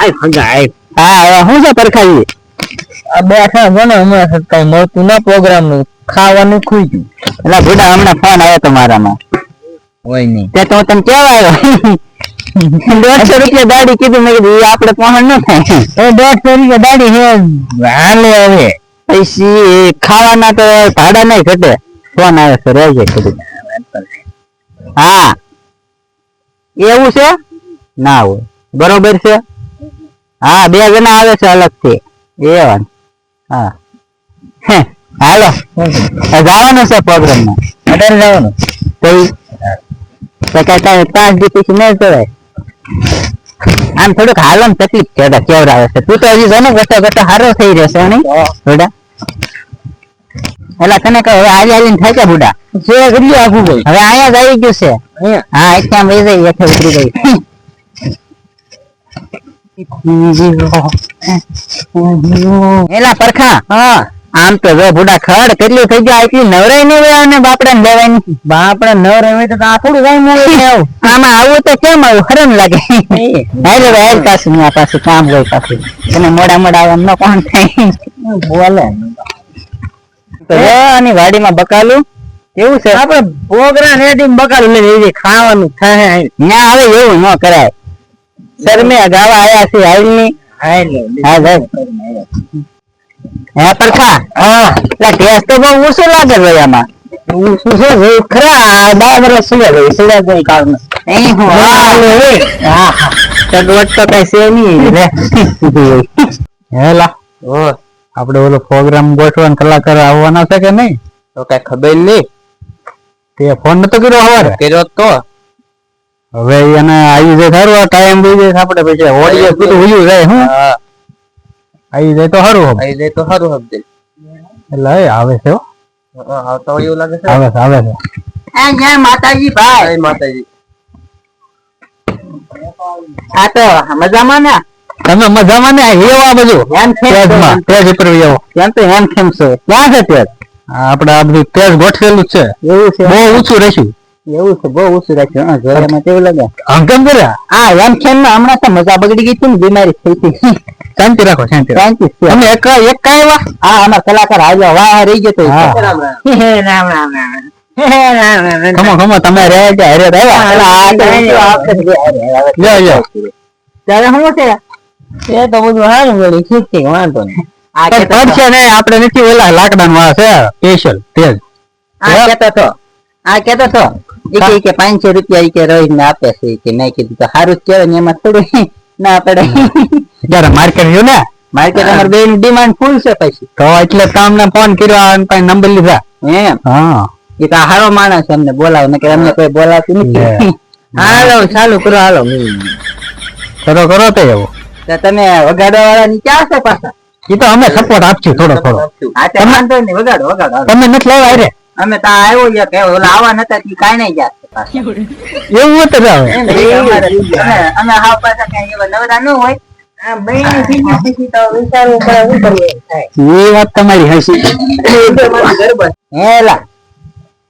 આય ભગા આય. હા શું છે પરખાઈ આ બેઠા છો ને હમણાં કઈ મળતું ના પ્રોગ્રામનું ખાવાનું ખુઈ ગયું. એટલે ભૂડા હમણાં ફોન આવ્યો તો મારામાં હોય નહીં. તે તો તને કેવા આવ્યો દોઢસો રૂપિયા દાડી કીધું મેં કીધું આપણે પહોંચ ન થાય. એ દોઢસો રૂપિયા દાડી હે હાલે હવે. પૈસી ખાવાના તો ભાડા નહીં ઘટે. ફોન આવે છે રહેજે કીધું હા. એવું છે? ના હોય. બરોબર છે? હા બે જણા આવે છે અલગથી. વાન હા. હે, હાલો. જવાનું છે પ્રોગ્રામમાં અઢાર જવાનું. તો કઈ પાંચ દી પછી નહીં જવાય આમ થોડુંક હાલો ને તકલીફ છે એટલે કેવડાવે છે. તું તો હજી જો ને ગતો ગતો હારો થઈ રહેશે નહીં? થોડા એટલે તને કહું હવે આજે આવીને થાય કે બુડા? જે ગયું આખું ભાઈ હવે અહીંયા જ આવી ગયું છે. હા એક ટાઈમ વહી જાય હેઠે ઉતરી ગઈ એલા પરખા. હા. આમ તો જો ભૂડા ખડ કેટલું થઈ જાય એટલી નવરાઈ નહીં હોય અને બાપડા ને લેવાય નહીં બાપડે નવરે હોય તો આ થોડું કઈ આવું. આમાં આવું તો કેમ આવું? હરમ લાગે. હાલ હવે પાછું આ પાછું કામ હોય પાછું. તને મોડા મોડા આવવાનું ન કોણ થાય. બોલે. તો આની વાડીમાં બકાલું. કેવું છે? આપડે ભોગરા રેડી બકાલું લઈ જઈએ ખાવાનું થાય. ના હવે એવું ન કરાય. શરમે ગાવા આયા છે હાલની? હા ભાઈ હે પરખા? હા. એટલે ટેસ્ટ તો બહુ ઓછો લાગે ભાઈ આમાં. છે ખરા બાર વર્ષ સુયા ભાઈ સુયા ભાઈ કારણ હા. હા તો કઈ છે નહીં હેલા આપણે ઓલો પ્રોગ્રામ ગોઠવણ કલાકાર આવવાના છે કે નહીં? તો કઈ ખબર નહીં. તે ફોન નતો કર્યો હવારે? કર્યો તો. હવે એને આવી જાય સારું આ ટાઈમ થઈ જાય આપણે પછી. હોડીએ કીધું હોયું જાય હું? આવી જાય તો સારું હવે. આવી જાય તો સારું સમજે. એટલે આવે છે હો. આવતા એવું લાગે છે? આવે આવે છે. એ જય માતાજી ભાઈ. જય માતાજી. આ તો મજામાં ને? તમે મજામાં ને? એવા બધું તેજમાં તેજ ઉપર આવો ત્યાં તો એમ કેમ છે? ક્યાં છે તેજ આપણે આ બધું તેજ ગોઠવેલું જ છે. એવું છે. બહુ ઊંચું રહેશું. એવું છે બહુ ઓછું રાખ્યું. હા જોવામાં કેવું લાગે? આમ કેમ કર્યા હા એમ છે ને હમણાં તો મજા બગડી ગઈ છે ને બીમારી થઈ હતી શાંતિ રાખો શાંતિ શાંતિ અમે એક એક કાય વા હા અમાર કલાકાર આવ્યો વાહ રહી ગયો તો રામ રામ. રામ રામ ખમો ખમો તમે રહે છે હરે લ્યો લ્યો. ત્યારે શું છે? એ તો બધું હારું ગયું ઠીક ઠીક વાંધો નહીં. પડશે ને આપણે નથી ઓલા લાકડા આ છે સ્પેશિયલ તેજ આ કેતો તો આ કેતો તો ઈ કે- પાંચસો રૂપિયા કે રોહિત આપે છે કે નહીં કીધું તો સારું જ કહેવાય ને એમાં થોડું ના પડે. જયારે માર્કેટ રહ્યું ને? માર્કેટ અમાર બે નું ડિમાન્ડ ફૂલ છે પછી. તો એટલે તમને ફોન કર્યો અને પછી નંબર લીધા. એમ. હા. એ તો હારો માણસ અમને બોલાવ. ને કે અમને કોઈ બોલાવતું નથી. હાલો ચાલુ કરો હાલો. કરો કરો તો એવો. તો તમે વગાડવા વાળા ની ક્યાં છે પાછા? એ તો અમે સપોર્ટ આપશું થોડો થોડો. વગાડો વગાડો તમે નથી લેવા રે અમે તો આવ્યો છે કે ઓલા આવા નતા તી કાંઈ નઈ જાત એવું અમારે અમે અમે હાવ પાછા કઈ એવા નવરા ન હોય. તો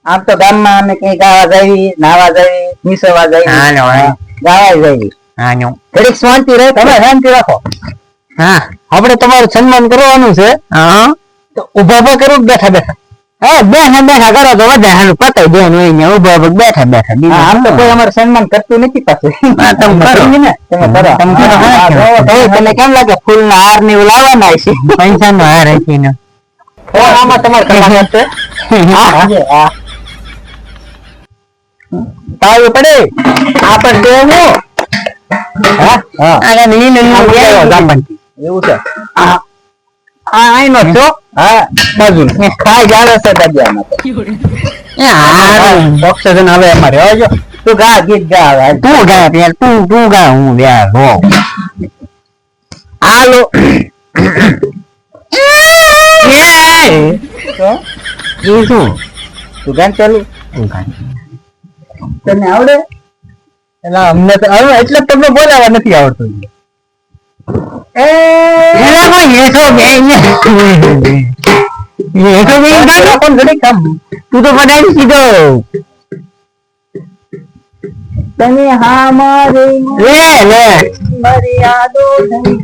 આમ તો ગામમાં અમે કઈ ગાવા જઈએ નાવા જઈએ મિસવા હાલો. ગાવા જઈએ ઘડીક શાંતિ રહે તમે શાંતિ રાખો. હા. આપડે તમારું સન્માન કરવાનું છે. હા. તો ઊભા ઊભા કરો બેઠા બેઠા? બેઠા બેઠા કરો તો વધારે સારું પતાઈ દેવાનું હોય ને ઊભા બેઠા બેઠા આમ તો કોઈ અમારું સન્માન કરતું નથી પાછું. તમે કરો. ને તમે કરો. તમે હા, કેમ લાગે ફૂલ ના હાર ને એવું લાવવાના છે? પૈસા નો હાર હશે ને આમાં તમારે કરવાનું છે હા. હા તાવ પડે. આપણ દેવું હા? હા. અને નીન એવું છે આ આ આઈનો છો? હા બાજુ ખાઈ જાડો છે દરિયામાં તો એ હા ઓક્સિજન આવે અમારે આવજો તું ગા ગીત ગા હવે. તું ગા યાર તું તું ગા હું યાર હો. હાલો. એ! શું? તું ગાન ચાલુ? તું ગાન તને આવડે? એટલે અમને તો હવે એટલે તમને બોલાવા નથી આવડતું. તું તો બનાવી સીધો. તમે હા મારે લે લે. મર્યાદો નહીં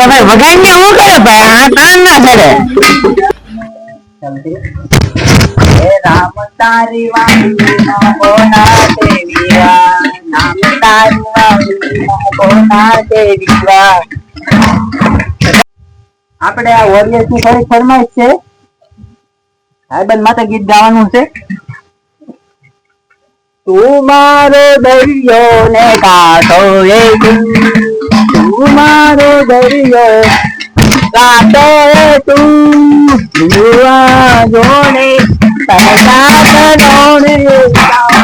ભાઈ વગાડ ને હું કરે ભાઈ આ તાન ના કરે રામ તારી વાણી દેવી વા આપણે આ વોરિયરની થોડી ફરમાઈશ છે. સાહેબન માતા ગીત ગાવાનું છે. તું મારો દરિયો ને કાંઠો એ તું મારો દરિયો કાંઠો એ તું. જોવા જોને સહજા કરોને હા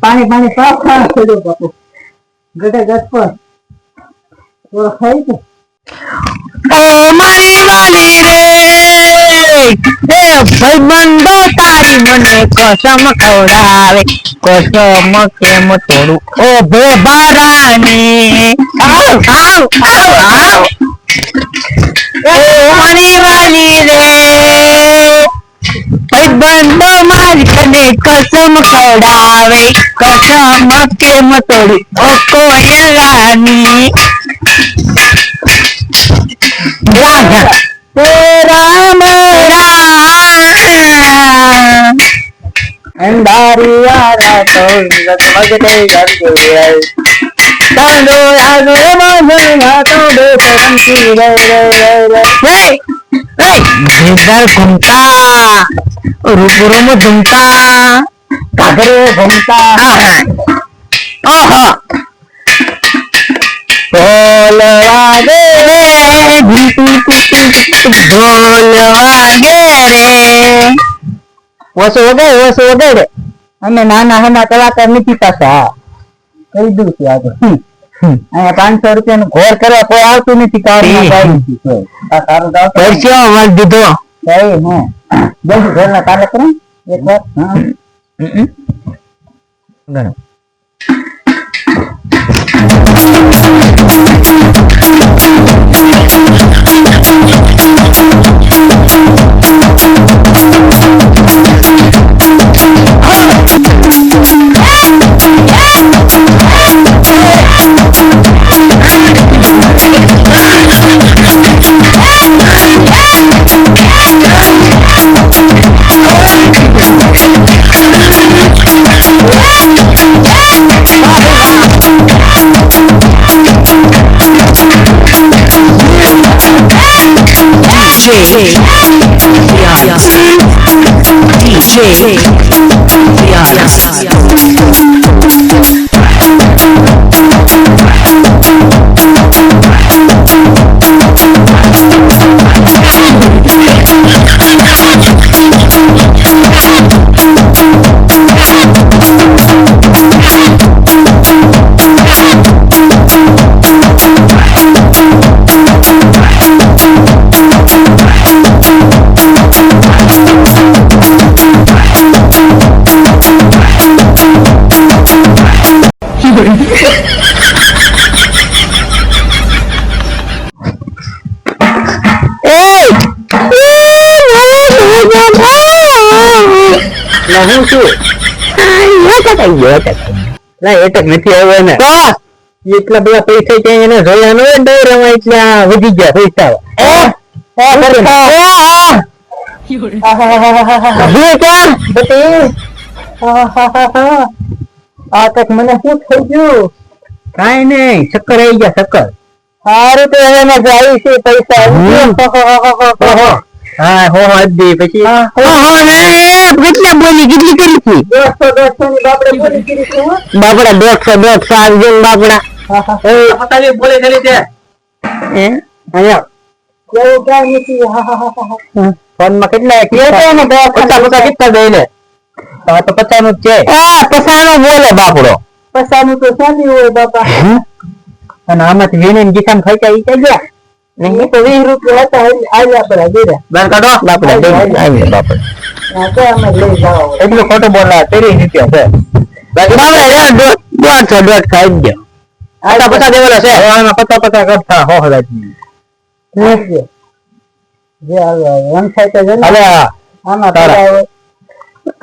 પાણી પાણી બાપુ ગટે ગટ પર મારી વાલી રે. એ ભાઈબંધો તારી મને કસમ ખવડાવે. કેમ તોડું ઓ ભે બારાની આવ આવ આવ આવ ઓ મારી વાલી રે ભાઈબંધો મારી તને કસમ ખવડાવે કસમ કેમ તોડું ઓ કોયલાની રાજા હે રામ રામ અંધારિયા રાતો દે ગંગે તાંડો ઢોલ વાગે રે ઘૂમતી ઘૂમતી ઢોલ વાગે રે ઓછો વગાડ ઓછો વગાડ. અમે નાના નાના કલાકાર નથી પાછા કહી દઉં છું આજે. અહીંયા પાંચસો રૂપિયા નું ઘોર કરવા કોઈ આવતું નથી કાર સારું પરસ્યો દીધો? કઈ હું. જલ્દી ઘરના ના કાર્યક્રમ. એક વાર Thank ગણો. DJ Yas DJ Yas ના એટક નથી હવે ને એટલા બધા પૈસા ત્યાં એને જોયા ન હોય એટલે આ વધી ગયા પૈસા આ કંઈક મને શું થઈ ગયું કાઈ નહીં ચક્કર આવી ગયા ચક્કર સારું તો હવે મેં જાય છે પૈસા. હા હો હદી પછી? હા, હો. કેટલા બોલી કેટલી કરી હતી? ની બાપડે બોલી કરી હો. દોઢસો દોઢસો આવજો ને બાપડા. હા, છે હે? અહીંયા. હા, હા, હા, હા. ફોનમાં કેટલા દવાખાને પચાસ પચાસ કેટલા લે. તો પચાસનું છે પચાસનું બોલે બાપડો. પૈસાનું તો શાંતિ હોય બાપા અને આમાંથી વીણી ગીસામ ખાઈ ગયા? એ તો વીસ રૂપિયા હતા આવ્યા પર ગીરા બાર કાઢો બાપડે આવી બાપડે એટલું ખોટું બોલા તેરી રૂપિયા છે દોઢસો દોઢ ખાઈ ગયો પતા પતા દેવાના છે આના પતા પતા કરતા હો હદાજી જે આવે વન થાય હાલે આ. આમાં તારા.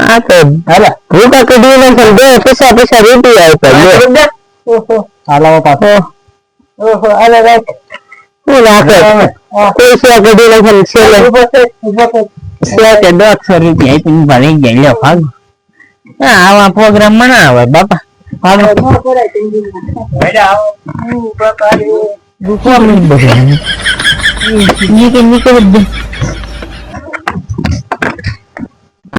આ તો હાલા રૂપા કઢી નાખે બે પૈસા પૈસા રૂપિયા તો ઓહો હાલો પાછો ઓહો હું રાખે? કોઈ સો કે દે લખે છે સો કે દોઢસો રૂપિયા એ તું ભરી જાય. લ્યો ભાગ. આવા પ્રોગ્રામ મનાવે બાપા. નીકળી નીકળી